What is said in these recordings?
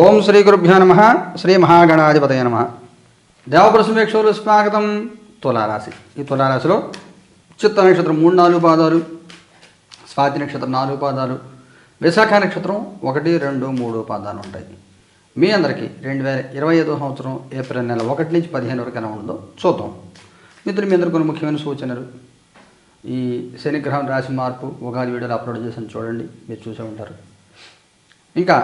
ఓం శ్రీ గురుభ్యో నమ శ్రీ మహాగణాధిపతయ నమ. దేవప్రసమేక్షలు స్వాగతం తులారాశి. ఈ తులారాశిలో చిత్త నక్షత్రం మూడు నాలుగు పాదాలు స్వాతి నక్షత్రం నాలుగు పాదాలు విశాఖ నక్షత్రం ఒకటి రెండు మూడు పాదాలు ఉంటాయి. మీ అందరికీ రెండు వేల ఇరవై ఐదో సంవత్సరం ఏప్రిల్ నెల ఒకటి నుంచి పదిహేను వరకు ఎలా ఉందో చూద్దాం. మిత్రులు మీ అందరికీ కొన్ని ముఖ్యమైన సూచనలు. ఈ శనిగ్రహం రాశి మార్పు ఉగాది వీడియోలు అప్లోడ్ చేసాను చూడండి మీరు చూసే ఉంటారు. ఇంకా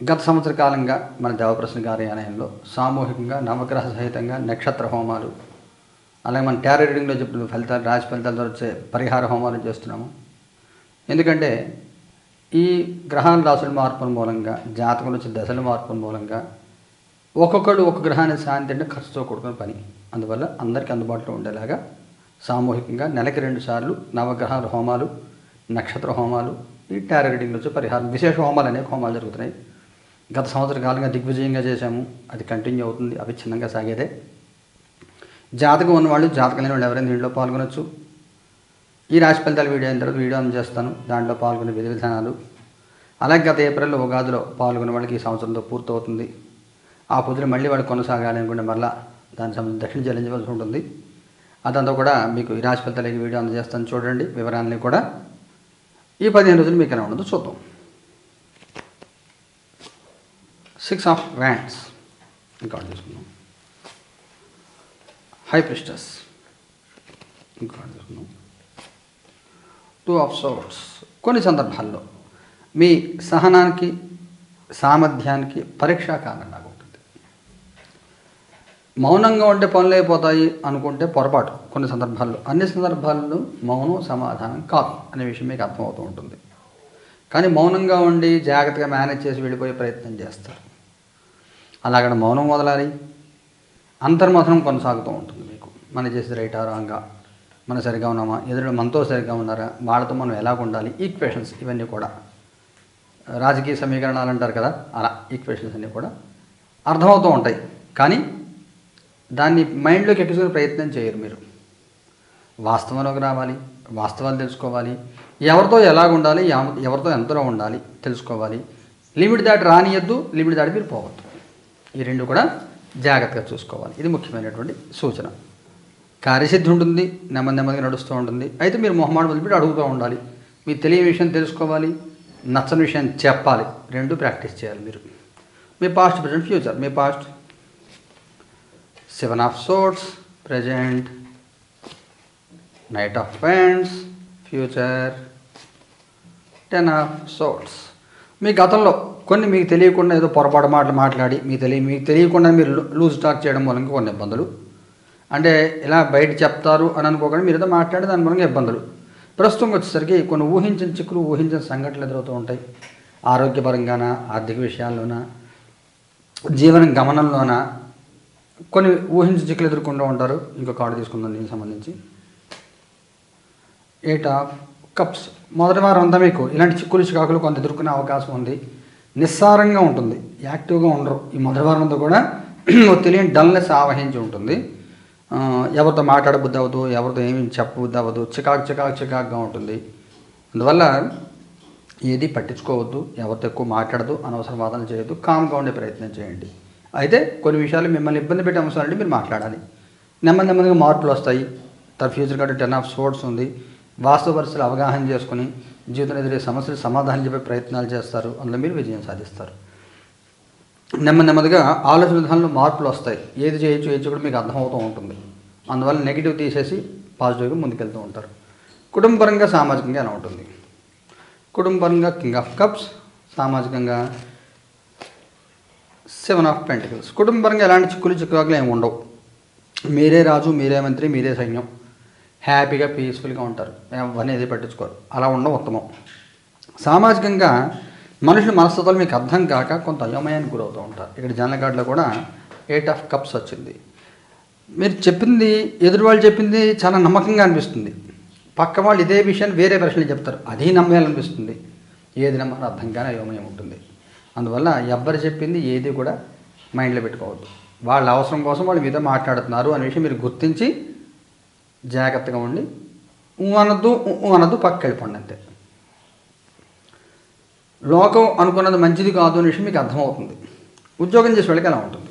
గత సంవత్సర కాలంగా మన దేవప్రసన్న గారి ఆలయంలో సామూహికంగా నవగ్రహ సహితంగా నక్షత్ర హోమాలు అలాగే మన టారో రీడింగ్లో చెప్పిన ఫలితాలు రాశి ఫలితాల ద్వారా వచ్చే పరిహార హోమాలు చేస్తున్నాము. ఎందుకంటే ఈ గ్రహాల రాసుల మార్పుల మూలంగా జాతకంలో వచ్చే దశల మార్పుల మూలంగా ఒక్కొక్కడు ఒక గ్రహాన్ని శాంతి అంటే ఖర్చుతో కూడుకున్న పని. అందువల్ల అందరికీ అందుబాటులో ఉండేలాగా సామూహికంగా నెలకి రెండు సార్లు నవగ్రహాల హోమాలు నక్షత్ర హోమాలు ఈ టారో రీడింగ్లో వచ్చే పరిహారం విశేష హోమాలు అనేక హోమాలు జరుగుతున్నాయి. గత సంవత్సర కాలంగా దిగ్విజయంగా చేశాము. అది కంటిన్యూ అవుతుంది అవిచ్ఛిన్నంగా సాగేదే. జాతకం ఉన్నవాళ్ళు జాతకం లేని వాళ్ళు ఎవరైనా దీంట్లో పాల్గొనొచ్చు. ఈ రాశి ఫలితాలు వీడియో అయిన తర్వాత వీడియో అందజేస్తాను దాంట్లో పాల్గొనే విధి విధానాలు. అలాగే గత ఏప్రిల్లో ఉగాదిలో పాల్గొనే వాళ్ళకి ఈ సంవత్సరంతో పూర్తవుతుంది. ఆ పొద్దున మళ్ళీ వాళ్ళు కొనసాగాలి అనుకుంటే మళ్ళీ దానికి సంబంధించి దక్షిణ చెల్లించవలసి ఉంటుంది. అదంతా కూడా మీకు ఈ రాశి ఫలితాలకి వీడియో అందజేస్తాను చూడండి వివరాలని కూడా ఈ పదిహేను రోజులు మీకు ఎలా ఉండదు చూద్దాం. సిక్స్ ఆఫ్ వ్యాండ్స్ ఇంకా తీసుకుందాం హై ప్రిస్టస్ ఇంకా తీసుకుందాం టూ ఆఫ్ సోర్ట్స్ కొన్ని సందర్భాల్లో మీ సహనానికి సామర్థ్యానికి పరీక్షా కారణంగా ఉంటుంది. మౌనంగా ఉంటే పనులు అయిపోతాయి అనుకుంటే పొరపాటు కొన్ని సందర్భాల్లో. అన్ని సందర్భాల్లో మౌనం సమాధానం కాదు అనే విషయం మీకు అర్థమవుతూ ఉంటుంది. కానీ మౌనంగా ఉండి జాగ్రత్తగా మేనేజ్ చేసి వెళ్ళిపోయే ప్రయత్నం చేస్తారు. అలాగ మౌనం వదలాలి. అంతర్మథనం కొనసాగుతూ ఉంటుంది మీకు. మనం చేసే రైటా రాంగా మనం సరిగా ఉన్నామా? ఎదురు మనతో సరిగా ఉన్నారా? వాళ్ళతో మనం ఎలాగ ఉండాలి? ఈక్వేషన్స్ ఇవన్నీ కూడా. రాజకీయ సమీకరణాలు అంటారు కదా అలా ఈక్వేషన్స్ అన్నీ కూడా అర్థమవుతూ ఉంటాయి. కానీ దాన్ని మైండ్లోకి ఎక్కించుకునే ప్రయత్నం చేయరు మీరు. వాస్తవంలోకి రావాలి వాస్తవాలు తెలుసుకోవాలి. ఎవరితో ఎలాగ ఉండాలి ఎవ- ఎవరితో ఎంతలో ఉండాలి తెలుసుకోవాలి. లిమిట్ దాటి రానియద్దు లిమిట్ దాటి మీరు పోవద్దు. ఈ రెండు కూడా జాగ్రత్తగా చూసుకోవాలి. ఇది ముఖ్యమైనటువంటి సూచన. కార్యసిద్ధి ఉంటుంది నెమ్మది నెమ్మదిగా నడుస్తూ ఉంటుంది. అయితే మీరు మొహమాటం వదిలిపెట్టి అడుగుతూ ఉండాలి. మీకు తెలియని విషయం తెలుసుకోవాలి నచ్చని విషయం చెప్పాలి. రెండు ప్రాక్టీస్ చేయాలి మీరు. మీ past present future me past. Seven of swords present knight of wands future ten of swords మీ గతంలో కొన్ని మీకు తెలియకుండా ఏదో పొరపాటు మాటలు మాట్లాడి మీకు తెలియ మీకు తెలియకుండా మీరు లూజ్ టాక్ చేయడం మూలంగా కొన్ని ఇబ్బందులు. అంటే ఇలా బయట చెప్తారు అని అనుకోకుండా మీరు ఏదో మాట్లాడే దాని మూలంగా ఇబ్బందులు. ప్రస్తుతం వచ్చేసరికి కొన్ని ఊహించిన చిక్కులు ఊహించిన సంఘటనలు ఎదురవుతూ ఉంటాయి. ఆరోగ్యపరంగానా ఆర్థిక విషయాల్లోనా జీవన గమనంలోన కొన్ని ఊహించిన చిక్కులు ఎదుర్కొంటూ ఉంటారు. ఇంకో కార్డు తీసుకుందాం దీనికి సంబంధించి. Eight of cups. మొదటి వారం అంతా మీకు ఇలాంటి చిక్కులు చికాకులు కొంత ఎదుర్కొనే అవకాశం ఉంది. నిస్సారంగా ఉంటుంది. యాక్టివ్గా ఉండరు. ఈ మొదటి వారం అంతా కూడా తెలియని డల్నెస్ ఆవహించి ఉంటుంది. ఎవరితో మాట్లాడబుద్ధి అవ్వదు ఎవరితో ఏమి చెప్పబుద్ధి అవ్వదు. చికాకు చికాకు చికాకుగా ఉంటుంది. అందువల్ల ఏది పట్టించుకోవద్దు ఎవరితో ఎక్కువ మాట్లాడదు అనవసర వాదన చేయొద్దు కామ్గా ఉండే ప్రయత్నం చేయండి. అయితే కొన్ని విషయాలు మిమ్మల్ని ఇబ్బంది పెట్టే అంశాలంటే మీరు మాట్లాడాలి. నెమ్మది నెమ్మదిగా మార్పులు వస్తాయి. తన ఫ్యూచర్ కంటే టెన్ ఆఫ్ స్పోర్ట్స్ ఉంది. వాస్తవ పరిస్థితులు అవగాహన చేసుకుని జీవితంలో ఎదురే సమస్యలు సమాధానం చెప్పే ప్రయత్నాలు చేస్తారు. అందులో మీరు విజయం సాధిస్తారు. నెమ్మది నెమ్మదిగా ఆలోచన విధానంలో మార్పులు వస్తాయి. ఏది చేయొచ్చు ఏది కూడా మీకు అర్థమవుతూ ఉంటుంది. అందువల్ల నెగిటివ్ తీసేసి పాజిటివ్గా ముందుకెళ్తూ ఉంటారు. కుటుంబపరంగా సామాజికంగా ఎలా ఉంటుంది? కుటుంబపరంగా కింగ్ ఆఫ్ కప్స్ సామాజికంగా సెవెన్ ఆఫ్ పెంటికల్స్. కుటుంబపరంగా ఎలాంటి చిక్కులు చిక్కులు ఏమి ఉండవు. మీరే రాజు మీరే మంత్రి మీరే సైన్యం. హ్యాపీగా పీస్ఫుల్గా ఉంటారు. అవన్నీ పట్టించుకోరు. అలా ఉండడం ఉత్తమం. సామాజికంగా మనుషుల మనస్తత్వాలు మీకు అర్థం కాక కొంత అయోమయానికి గురవుతూ ఉంటారు. ఇక్కడ జనగాడలో కూడా ఎయిట్ ఆఫ్ కప్స్ వచ్చింది. మీరు చెప్పింది ఎదురు వాళ్ళు చెప్పింది చాలా నమ్మకంగా అనిపిస్తుంది. పక్క వాళ్ళు ఇదే విషయాన్ని వేరే ప్రశ్నలు చెప్తారు. అది నమ్మేయాలనిపిస్తుంది. ఏది నమ్మాలో అర్థం కానీ అయోమయం ఉంటుంది. అందువల్ల ఎవ్వరు చెప్పింది ఏది కూడా మైండ్లో పెట్టుకోవద్దు. వాళ్ళ అవసరం కోసం వాళ్ళు మీతో మాట్లాడుతున్నారు అనే విషయం మీరు గుర్తించి జాగ్రత్తగా ఉండి ఊ అనద్దు ఊ అనద్దు పక్క వెళ్ళిపోండి అంతే. లోకం అనుకున్నది మంచిది కాదు అనే విషయం మీకు అర్థమవుతుంది. ఉద్యోగం చేసే వాళ్ళకి ఎలా ఉంటుంది.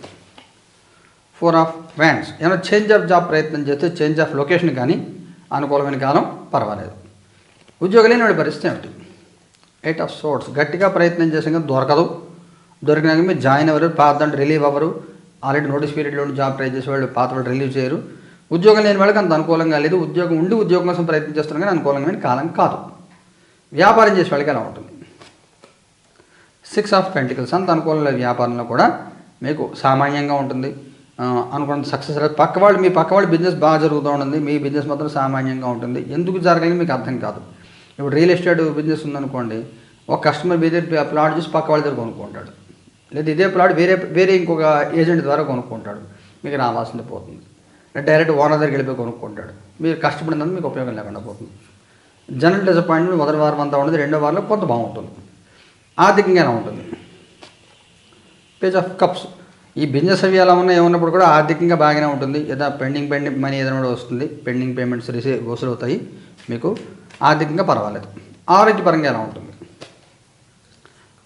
ఫోర్ ఆఫ్ వ్యాండ్స్ ఏమైనా చేంజ్ ఆఫ్ జాబ్ ప్రయత్నం చేస్తే చేంజ్ ఆఫ్ లొకేషన్ కానీ అనుకూలమైన కాలం పర్వాలేదు. ఉద్యోగం లేని వాడి పరిస్థితి ఏమిటి? ఎయిట్ ఆఫ్ సోర్ట్స్ గట్టిగా ప్రయత్నం చేసాం కానీ దొరకదు. దొరికినాక మీరు జాయిన్ అవ్వరు పాత రిలీవ్ అవ్వరు. ఆల్రెడీ నోటీస్ పీరియడ్లో జాబ్ ట్రై చేసే వాళ్ళు పాత వాళ్ళు రిలీవ్ చేయరు. ఉద్యోగం లేని వాళ్ళకి అంత అనుకూలంగా లేదు. ఉద్యోగం ఉండి ఉద్యోగం కోసం ప్రయత్నం చేస్తున్నారు కానీ అనుకూలమైన కాలం కాదు. వ్యాపారం చేసే వాళ్ళకి ఎలా ఉంటుంది? సిక్స్ ఆఫ్ పెంటికల్స్ అంత అనుకూలం లేదు వ్యాపారంలో కూడా మీకు సామాన్యంగా ఉంటుంది. అనుకున్న సక్సెస్ రేట్ పక్క వాళ్ళు మీ పక్క వాళ్ళు బిజినెస్ బాగా జరుగుతూ ఉంటుంది. మీ బిజినెస్ మాత్రం సామాన్యంగా ఉంటుంది. ఎందుకు జరగలేదు మీకు అర్థం కాదు. ఇప్పుడు రియల్ ఎస్టేట్ బిజినెస్ ఉందనుకోండి ఒక కస్టమర్ వేరే ప్లాట్ చూసి పక్క వాళ్ళ దగ్గర కొనుక్కుంటాడు. లేదా ఇదే ప్లాట్ వేరే వేరే ఇంకొక ఏజెంట్ ద్వారా కొనుక్కుంటాడు. మీకు రావాల్సింది పోతుంది. డైరెక్ట్ ఓనర్ దగ్గరికి వెళ్ళిపోయి కొనుక్కుంటాడు. మీరు కష్టపడినందుకు మీకు ఉపయోగం లేకుండా పోతుంది. జనరల్ డిసప్పాయింట్మెంట్ మొదటి వారం అంతా ఉండదు రెండో వారంలో కొంత బాగుంటుంది. ఆర్థికంగా ఎలా ఉంటుంది. పేజ్ ఆఫ్ కప్స్ ఈ బిజినెస్ అవి ఎలా ఉన్నా ఉన్నప్పుడు కూడా ఆర్థికంగా బాగానే ఉంటుంది. ఏదైనా పెండింగ్ పెండింగ్ మనీ ఏదైనా కూడా వస్తుంది. పెండింగ్ పేమెంట్స్ రిసీవ్ వసూలు అవుతాయి. మీకు ఆర్థికంగా పర్వాలేదు. ఆరోగ్యపరంగా ఎలా ఉంటుంది?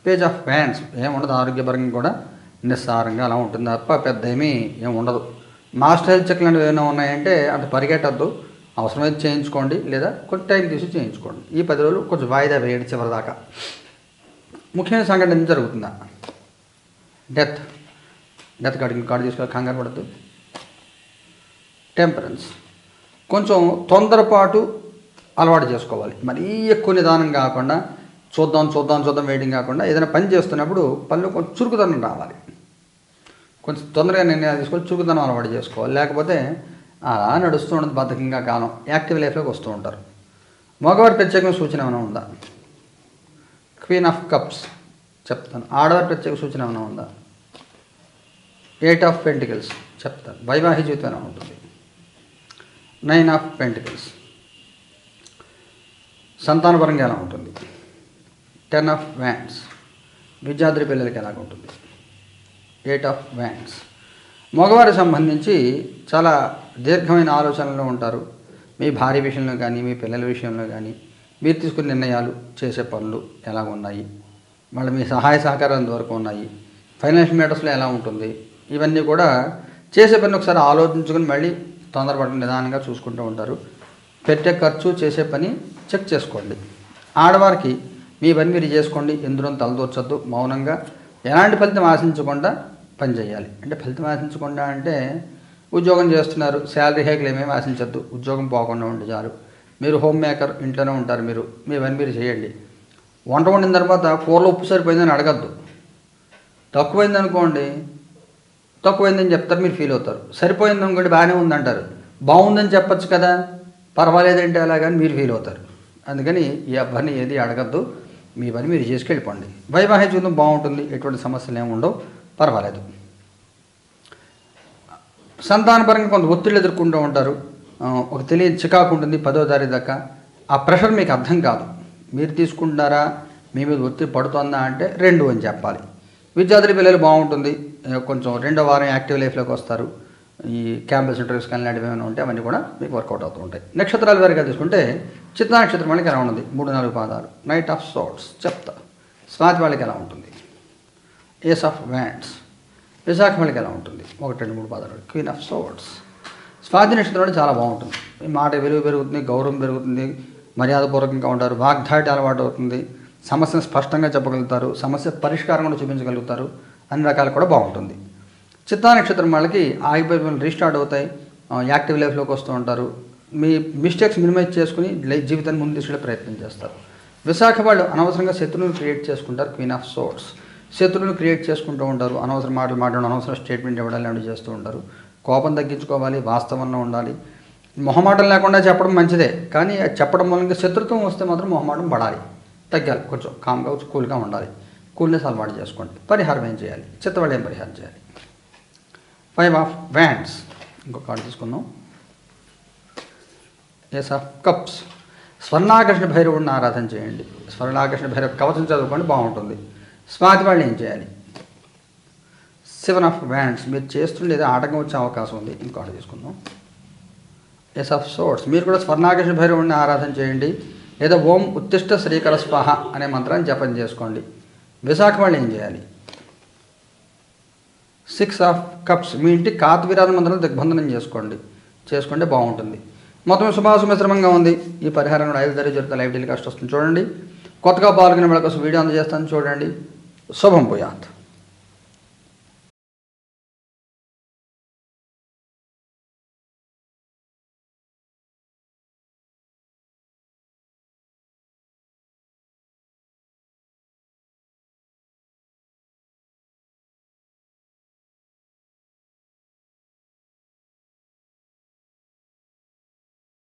పేజ్ ఆఫ్ ఫ్యాన్స్ ఏముండదు ఆరోగ్యపరంగా కూడా నిస్సారంగా అలా ఉంటుంది తప్ప పెద్ద ఏమీ ఏమి ఉండదు మాస్టర్ హెల్త్ చెక్ లాంటివి ఏమైనా ఉన్నాయంటే అంత పరిగెట్టద్దు. అవసరమైతే చేయించుకోండి లేదా కొంచెం టైం తీసి చేయించుకోండి. ఈ పది రోజులు కొంచెం వాయిదా వేయడం చివరిదాకా ముఖ్యమైన సంఘటన ఏం జరుగుతుందా? డెత్. డెత్ కార్డు కార్డు తీసుకొని కంగారు పడద్దు. టెంపరెన్స్. కొంచెం తొందరపాటు అలవాటు చేసుకోవాలి. మరీ ఎక్కువ నిదానం కాకుండా చూద్దాం చూద్దాం చూద్దాం వెయిటింగ్ కాకుండా ఏదైనా పని చేస్తున్నప్పుడు పనిలో కొంచెం చురుకుదనం రావాలి. కొంచెం తొందరగా నిర్ణయాలు తీసుకొని చురుకుదనం అలవాటు చేసుకోవాలి. లేకపోతే అలా నడుస్తూ ఉండదు బద్ధకంగా కాలం. యాక్టివ్ లైఫ్లోకి వస్తూ ఉంటారు. మగవారి ప్రత్యేకమైన సూచన ఏమైనా ఉందా? క్వీన్ ఆఫ్ కప్స్ చెప్తాను. ఆడవారి ప్రత్యేక సూచన ఏమైనా ఉందా? ఎయిట్ ఆఫ్ పెంటికల్స్ చెప్తాను. వైవాహిక జీవితం ఎలా ఉంటుంది? Nine of pentacles. సంతానపరంగా ఎలా ఉంటుంది? టెన్ ఆఫ్ వ్యాండ్స్ విద్యార్థి పిల్లలకి ఎలాగ ఉంటుంది ఎయిట్ ఆఫ్ వ్యాండ్స్ మగవారికి సంబంధించి చాలా దీర్ఘమైన ఆలోచనలో ఉంటారు. మీ భార్య విషయంలో కానీ మీ పిల్లల విషయంలో కానీ మీరు తీసుకునే నిర్ణయాలు చేసే పనులు ఎలా ఉన్నాయి. మళ్ళీ మీ సహాయ సహకారాలు ఎంతవరకు ఉన్నాయి. ఫైనాన్షియల్ మ్యాటర్స్లో ఎలా ఉంటుంది. ఇవన్నీ కూడా చేసే పని ఒకసారి ఆలోచించుకొని మళ్ళీ తొందరపడడం నిదానంగా చూసుకుంటూ ఉంటారు. పెట్టే ఖర్చు చేసే పని చెక్ చేసుకోండి. ఆడవారికి మీ పని మీరు చేసుకోండి. ఎందులో తలదూర్చొద్దు. మౌనంగా ఎలాంటి ఫలితం ఆశించకుండా పని చేయాలి. అంటే ఫలితం ఆశించకుండా అంటే ఉద్యోగం చేస్తున్నారు శాలరీ హైక్లు ఏమేమి ఆశించద్దు ఉద్యోగం పోకుండా ఉండి చాలు. మీరు హోమ్ మేకర్ ఇంట్లోనే ఉంటారు మీరు మీ పని మీరు చేయండి. వంట వండిన తర్వాత కూరలో ఉప్పు సరిపోయిందని అడగద్దు. తక్కువైంది అనుకోండి తక్కువైందని చెప్తారు మీరు ఫీల్ అవుతారు. సరిపోయింది అనుకోండి బాగానే ఉందంటారు. బాగుందని చెప్పొచ్చు కదా పర్వాలేదంటే అలాగని మీరు ఫీల్ అవుతారు. అందుకని ఈ ఏది అడగద్దు మీ పని మీరు చేసుకెళ్ళిపోండి. వైవాహిక జీవితం బాగుంటుంది ఎటువంటి సమస్యలు ఏమి ఉండవు పర్వాలేదు. సంతానపరంగా కొంత ఒత్తిళ్ళు ఎదుర్కొంటూ ఉంటారు. ఒక తెలియని చికాకు ఉంటుంది పదో తారీఖు దాకా. ఆ ప్రెషర్ మీకు అర్థం కాదు. మీరు తీసుకుంటున్నారా మీ మీద ఒత్తిడి పడుతుందా అంటే రెండు అని చెప్పాలి. విద్యార్థుల పిల్లలు బాగుంటుంది. కొంచెం రెండో వారం యాక్టివ్ లైఫ్లోకి వస్తారు. ఈ క్యాంపస్ ఇంటర్వ్యూస్ కానీ లాంటివి ఏమైనా ఉంటే అవన్నీ కూడా మీకు వర్కౌట్ అవుతూ ఉంటాయి. నక్షత్రాలు వేరుగా తీసుకుంటే చిత్ర నక్షత్రం వాళ్ళకి ఎలా ఉంటుంది మూడు నాలుగు పాదాలు. నైట్ ఆఫ్ సోట్స్ చెప్తా. స్వాతి వాళ్ళకి ఎలా ఉంటుంది? ఏస్ ఆఫ్ వ్యాండ్స్ విశాఖ వాళ్ళకి ఎలా ఉంటుంది? ఒకటి రెండు మూడు పాదాలు. క్వీన్ ఆఫ్ సోట్స్ స్వాతి నక్షత్రం అంటే చాలా బాగుంటుంది. ఈ మాట విలువ పెరుగుతుంది గౌరవం పెరుగుతుంది మర్యాదపూర్వకంగా ఉంటారు వాగ్దాటి అలవాటు అవుతుంది సమస్యను స్పష్టంగా చెప్పగలుగుతారు సమస్య పరిష్కారం కూడా చూపించగలుగుతారు అన్ని రకాలు కూడా బాగుంటుంది. చిత్తా నక్షత్రం వాళ్ళకి ఆగిపోయి రీస్టార్ట్ అవుతాయి. యాక్టివ్ లైఫ్లోకి వస్తూ ఉంటారు. మీ మిస్టేక్స్ మినిమైజ్ చేసుకుని లైఫ్ జీవితాన్ని ముందు తీసుకెళ్ళే ప్రయత్నం చేస్తారు. విశాఖ వాళ్ళు అనవసరంగా శత్రువులను క్రియేట్ చేసుకుంటారు. క్వీన్ ఆఫ్ సోర్ట్స్ శత్రువులను క్రియేట్ చేసుకుంటూ ఉంటారు. అనవసరం మాటలు మాట్లాడడం అనవసరం స్టేట్మెంట్ ఇవ్వడం లాంటివి చేస్తూ ఉంటారు. కోపం తగ్గించుకోవాలి వాస్తవంలో ఉండాలి. మొహమాటం లేకుండా చెప్పడం మంచిదే. కానీ అది చెప్పడం మూలంగా శత్రుత్వం వస్తే మాత్రం మొహమాటం పడాలి. తగ్గాలి. కొంచెం కామ్గా కూల్గా ఉండాలి. కూల్నెస్ అలవాటు చేసుకోండి. పరిహారం ఏం చేయాలి? చిత్తవాళ్ళు ఏం పరిహారం చేయాలి? ఫైవ్ ఆఫ్ వ్యాండ్స్ ఇంకో కార్డు తీసుకుందాం. ఎస్ ఆఫ్ కప్స్ స్వర్ణాకర్షణ భైరవుడిని ఆరాధన చేయండి. స్వర్ణాకర్షణ భైరవ కవచం చదువుకోండి బాగుంటుంది. స్వాతి వాళ్ళు ఏం చేయాలి? సెవెన్ ఆఫ్ వ్యాండ్స్ మీరు చేస్తుండేది ఆటంకం వచ్చే అవకాశం ఉంది. ఇంకో తీసుకుందాం. ఎస్ ఆఫ్ సోర్ట్స్ మీరు కూడా స్వర్ణాకర్షణ భైరవుడిని ఆరాధన చేయండి. లేదా ఓం ఉత్తిష్ట శ్రీకర స్వాహ అనే మంత్రాన్ని జపం చేసుకోండి. విశాఖ వాళ్ళు ఏం చేయాలి? సిక్స్ ఆఫ్ కప్స్ మీ ఇంటి కాత్వీరాల మంత్రం దిగ్బంధనం చేసుకోండి. చేసుకుంటే బాగుంటుంది. మొత్తం శుభాశు మిశ్రమంగా ఉంది. ఈ పరిహారం కూడా ఐదు ధర జరుగుతుంది లైవ్ టెలికాస్ట్ వస్తుంది. చూడండి. కొత్తగా పాల్గొనే వాళ్ళ కోసం వీడియో అందజేస్తాను. చూడండి. శుభం పోయాత్